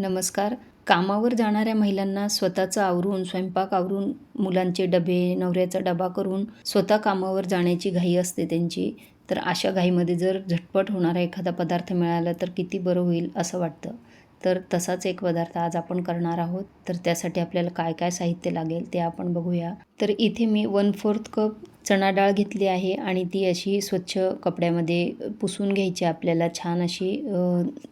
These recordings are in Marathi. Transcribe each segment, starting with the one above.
नमस्कार. कामावर जाणाऱ्या महिलांना स्वतःचं आवरून स्वयंपाक आवरून मुलांचे डबे नवऱ्याचा डबा करून स्वतः कामावर जाण्याची घाई असते त्यांची. तर अशा घाईमध्ये जर झटपट होणारा एखादा पदार्थ मिळाला तर किती बरं होईल असं वाटतं. तर तसाच एक पदार्थ आज आपण करणार आहोत. तर त्यासाठी आपल्याला काय काय साहित्य लागेल ते आपण बघूया. तर इथे मी वन फोर्थ कप चणा डाळ घेतली आहे आणि ती अशी स्वच्छ कपड्यामध्ये पुसून घ्यायची. आपल्याला छान अशी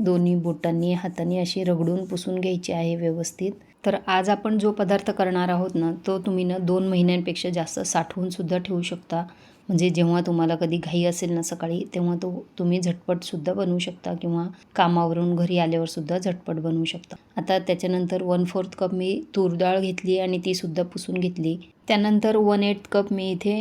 दोन्ही बोटांनी हातांनी अशी रगडून पुसून घ्यायची आहे व्यवस्थित. तर आज आपण जो पदार्थ करणार आहोत ना तो तुम्ही ना दोन महिन्यांपेक्षा जास्त साठवूनसुद्धा ठेवू शकता. म्हणजे जेव्हा तुम्हाला कधी घाई असेल ना सकाळी तेव्हा तो तुम्ही झटपटसुद्धा बनवू शकता किंवा कामावरून घरी आल्यावरसुद्धा झटपट बनवू शकता. आता त्याच्यानंतर वन फोर्थ कप मी तूर डाळ घेतली आणि तीसुद्धा पुसून घेतली. त्यानंतर वन एट कप मी इथे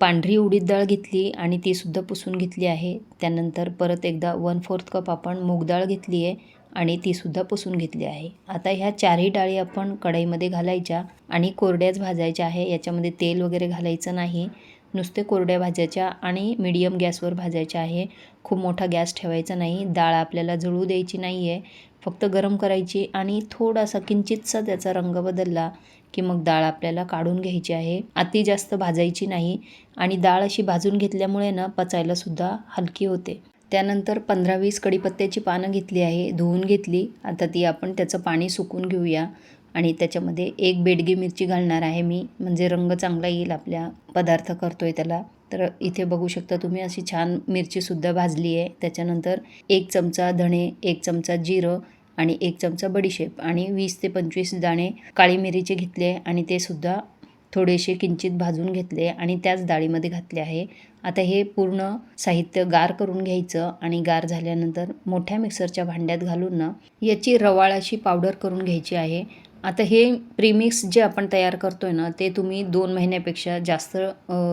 पांढरी उडीद डाळ घेतली आणि तीसुद्धा पुसून घेतली आहे. त्यानंतर परत एकदा वन फोर्थ कप आपण मूग डाळ घेतली आहे आणि तीसुद्धा पुसून घेतली आहे. आता ह्या चारही डाळी आपण कढईमध्ये घालायच्या आणि कोरड्याच भाजायच्या आहे. याच्यामध्ये तेल वगैरे घालायचं नाही. नुसते कोरड्या भाजायच्या आणि मीडियम गॅसवर भाजायच्या आहे. खूप मोठा गॅस ठेवायचा नाही. डाळ आपल्याला जळू द्यायची नाही आहे फक्त गरम करायची आणि थोडासा किंचितसा त्याचा रंग बदलला की मग डाळ आपल्याला काढून घ्यायची आहे. अति जास्त भाजायची नाही आणि डाळ अशी भाजून घेतल्यामुळे ना पचायलासुद्धा हलकी होते. त्यानंतर पंधरा वीस कडीपत्त्याची पानं घेतली आहे धुवून घेतली. आता ती आपण त्याचं पाणी सुकून घेऊया आणि त्याच्यामध्ये एक बेडगी मिरची घालणार आहे मी. म्हणजे रंग चांगला येईल आपल्या पदार्थ करतोय त्याला. तर इथे बघू शकता तुम्ही अशी छान मिरचीसुद्धा भाजली आहे. त्याच्यानंतर एक चमचा धणे एक चमचा जिरं आणि एक चमचा बडीशेप आणि वीस ते पंचवीस दाणे काळी मिरीचे घेतले आणि ते सुद्धा थोडेसे किंचित भाजून घेतले आणि त्याच डाळीमध्ये घातले आहे. आता हे पूर्ण साहित्य गार करून घ्यायचं आणि गार झाल्यानंतर मोठ्या मिक्सरच्या भांड्यात घालून ना याची रवाळ अशी पावडर करून घ्यायची आहे आता हे प्रीमिक्स जे आपण तयार करतोय ना ते तुम्ही दोन महिन्यापेक्षा जास्त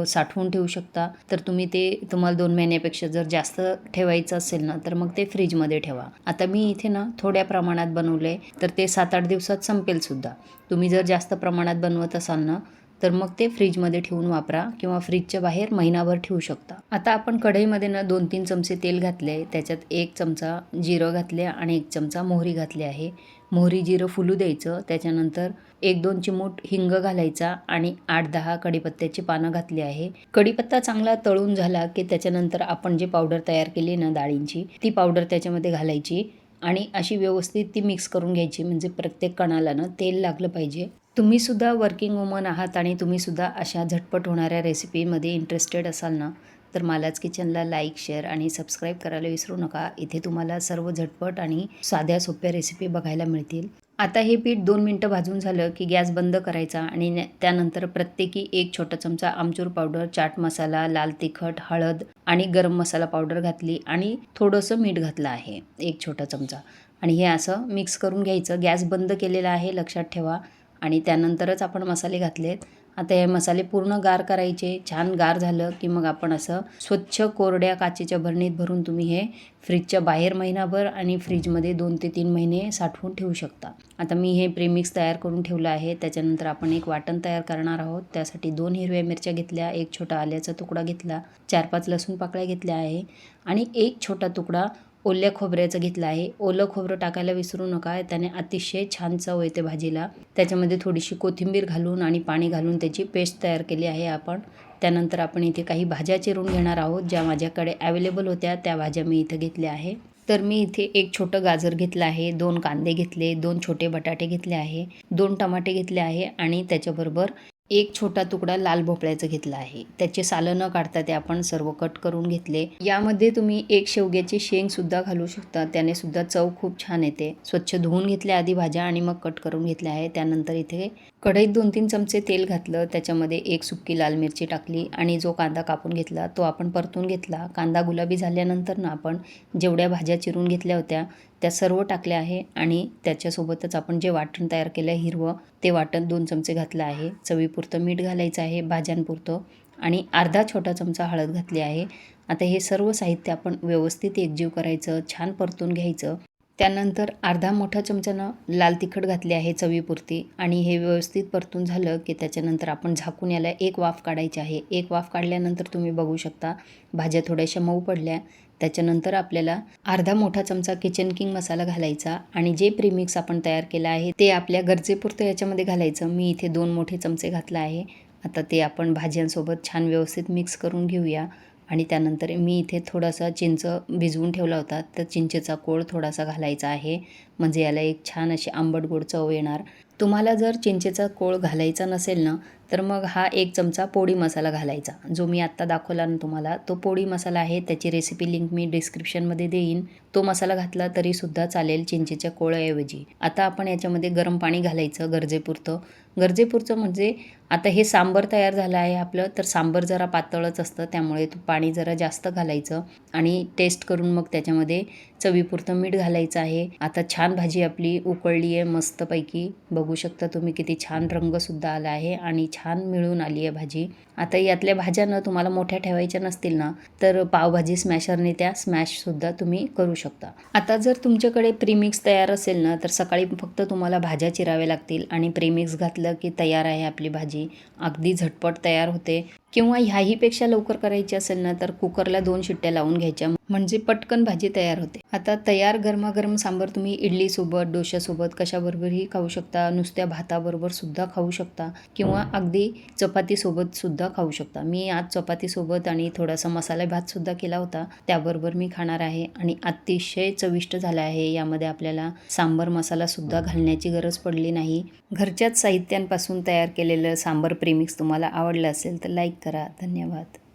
साठवून ठेवू शकता. तर तुम्ही ते तुम्हाला दोन महिन्यापेक्षा जर जास्त ठेवायचं असेल ना तर मग ते फ्रीजमध्ये ठेवा. आता मी इथे ना थोड्या प्रमाणात बनवले तर ते सात आठ दिवसात संपेल सुद्धा. तुम्ही जर जास्त प्रमाणात बनवत असाल ना तर मग ते फ्रीजमध्ये ठेवून वापरा किंवा फ्रीजच्या बाहेर महिनाभर ठेवू शकता. आता आपण कढईमध्ये ना दोन तीन चमचे तेल घातले त्याच्यात एक चमचा जिरं घातले आणि एक चमचा मोहरी घातली आहे. मोहरी जिरं फुलू द्यायचं. त्याच्यानंतर एक दोन चिमूट हिंग घालायचा आणि आठ दहा कढीपत्त्याची पानं घातली आहे. कढीपत्ता चांगला तळून झाला की त्याच्यानंतर आपण जे पावडर तयार केली ना डाळींची ती पावडर त्याच्यामध्ये घालायची आणि अशी व्यवस्थित ती मिक्स करून घ्यायची. म्हणजे प्रत्येक कणाला ना तेल लागलं पाहिजे. तुम्ही सुद्धा वर्किंग वुमन आहात आणि तुम्हीसुद्धा अशा झटपट होणाऱ्या रेसिपीमध्ये इंटरेस्टेड असाल ना तर मालाच किचनला लाईक शेअर आणि सबस्क्राईब करायला विसरू नका. इथे तुम्हाला सर्व झटपट आणि साध्या सोप्या रेसिपी बघायला मिळतील. आता हे पीठ दोन मिनटं भाजून झालं की गॅस बंद करायचा आणि न- त्यानंतर प्रत्येकी एक छोटा चमचा आमचूर पावडर चाट मसाला लाल तिखट हळद आणि गरम मसाला पावडर घातली आणि थोडंसं मीठ घातलं आहे एक छोटा चमचा. आणि हे असं मिक्स करून घ्यायचं. गॅस बंद केलेला आहे लक्षात ठेवा. आणि त्यानंतरच आपण मसाले घातलेत. आता हे मसाले पूर्ण गार करायचे. छान गार झालं की मग आपण असं स्वच्छ कोरड्या काचेच्या भरणीत भरून तुम्ही हे फ्रीजच्या बाहेर महिनाभर आणि फ्रीजमध्ये दोन ते तीन महिने साठवून ठेवू शकता. आता मी हे प्रेमिक्स तयार करून ठेवलं आहे. त्याच्यानंतर आपण एक वाटण तयार करणार आहोत. त्यासाठी दोन हिरव्या मिरच्या घेतल्या एक छोटा आल्याचा तुकडा घेतला चार पाच लसूण पाकळ्या घेतल्या आहे आणि एक छोटा तुकडा ओल्या खोबऱ्याचं घेतलं आहे. ओलं खोबरं टाकायला विसरू नका. त्याने अतिशय छान चव येते भाजीला. त्याच्यामध्ये थोडीशी कोथिंबीर घालून आणि पाणी घालून त्याची पेस्ट तयार केली आहे आपण. त्यानंतर आपण इथे काही भाज्या चिरून घेणार आहोत ज्या माझ्याकडे अवेलेबल होत्या. त्या भाज्या मी इथं घेतल्या आहे. तर मी इथे एक छोटं गाजर घेतलं आहे दोन कांदे घेतले दोन छोटे बटाटे घेतले आहे दोन टमाटे घेतले आहे आणि त्याच्याबरोबर एक छोटा तुकडा लाल भोपळ्याचं घेतला आहे. त्याचे सालं न काढता ते आपण सर्व कट करून घेतले. यामध्ये तुम्ही एक शेवग्याची शेंग सुद्धा घालू शकता. त्याने सुद्धा चव खूप छान येते. स्वच्छ धुवून घेतल्या आधी भाज्या आणि मग कट करून घेतल्या आहे. त्यानंतर इथे कढईत दोन तीन चमचे तेल घातलं. त्याच्यामध्ये एक सुक्की लाल मिरची टाकली आणि जो कांदा कापून घेतला तो आपण परतून घेतला. कांदा गुलाबी झाल्यानंतर ना आपण जेवढ्या भाज्या चिरून घेतल्या होत्या त्या सर्व टाकल्या आहे आणि त्याच्यासोबतच आपण जे वाटण तयार केलं आहे हिरवं ते वाटण दोन चमचे घातलं आहे. चवीपुरतं मीठ घालायचं आहे भाज्यांपुरतं आणि अर्धा छोटा चमचा हळद घातली आहे. आता हे सर्व साहित्य आपण व्यवस्थित एकजीव करायचं छान परतून घ्यायचं. त्यानंतर अर्धा मोठा चमच्यानं लाल तिखट घातले आहे चवीपुरती आणि हे व्यवस्थित परतून झालं की त्याच्यानंतर आपण झाकून याला एक वाफ काढायची आहे. एक वाफ काढल्यानंतर तुम्ही बघू शकता भाज्या थोड्याशा मऊ पडल्या त्याच्यानंतर आपल्याला अर्धा मोठा चमचा किचन किंग मसाला घालायचा आणि जे प्रीमिक्स आपण तयार केलं आहे ते आपल्या गरजेपुरतं याच्यामध्ये घालायचं. मी इथे दोन मोठे चमचे घातलं आहे. आता ते आपण भाज्यांसोबत छान व्यवस्थित मिक्स करून घेऊया. आणि त्यानंतर मी इथे थोडासा चिंच भिजवून ठेवला होता. तर चिंचेचा कोळ थोडासा घालायचा आहे. म्हणजे याला एक छान अशी आंबट गोड चव येणार. तुम्हाला जर चिंचेचा कोळ घालायचा नसेल ना तर मग हा एक चमचा पोळी मसाला घालायचा. जो मी आत्ता दाखवला ना तुम्हाला तो पोळी मसाला आहे. त्याची रेसिपी लिंक मी डिस्क्रिप्शनमध्ये देईन. तो मसाला घातला तरीसुद्धा चालेल चिंचेच्या कोळ्याऐवजी. आता आपण याच्यामध्ये गरम पाणी घालायचं गरजेपुरतं. गरजेपुरतं म्हणजे आता हे सांबर तयार झालं आहे आपलं तर सांबर जरा पातळच असतं त्यामुळे पाणी जरा जास्त घालायचं आणि टेस्ट करून मग त्याच्यामध्ये चवीपुरतं मीठ घालायचं आहे. आता छान भाजी आपली उकळली आहे मस्तपैकी. बघू शकता तुम्ही किती छान रंगसुद्धा आला आहे आणि छान मिळून आली आहे भाजी. आता यातल्या भाज्या न तुम्हाला मोठ्या ठेवायच्या नसतील ना तर पावभाजी स्मॅशरने त्या स्मॅशसुद्धा तुम्ही करू शकता. आता जर तुमच्याकडे प्रीमिक्स तयार असेल ना तर सकाळी फक्त तुम्हाला भाज्या चिराव्या लागतील आणि प्रीमिक्स घातलं की तयार आहे आपली भाजी. अगदी झटपट तयार होते. किंवा ह्याहीपेक्षा लवकर करायची असेल ना तर कुकरला दोन शिट्ट्या लावून घ्यायच्या. म्हणजे पटकन भाजी तयार होते. आता तयार गरमागरम सांबर तुम्ही इडलीसोबत डोश्यासोबत कशाबरोबरही खाऊ शकता. नुसत्या भाताबरोबर सुद्धा खाऊ शकता. किंवा अगदी चपातीसोबत सुद्धा खाऊ शकता. मी आज चपातीसोबत आणि थोडासा मसाला भात सुद्धा केला होता. त्याबरोबर मी खाणार आहे आणि अतिशय चविष्ट झाला आहे. यामध्ये आपल्याला सांबर मसाला सुद्धा घालण्याची गरज पडली नाही. घरच्याच साहित्यांपासून तयार केलेलं सांबर प्रेमिक्स तुम्हाला आवडलं असेल तर लाईक करा धन्यवाद.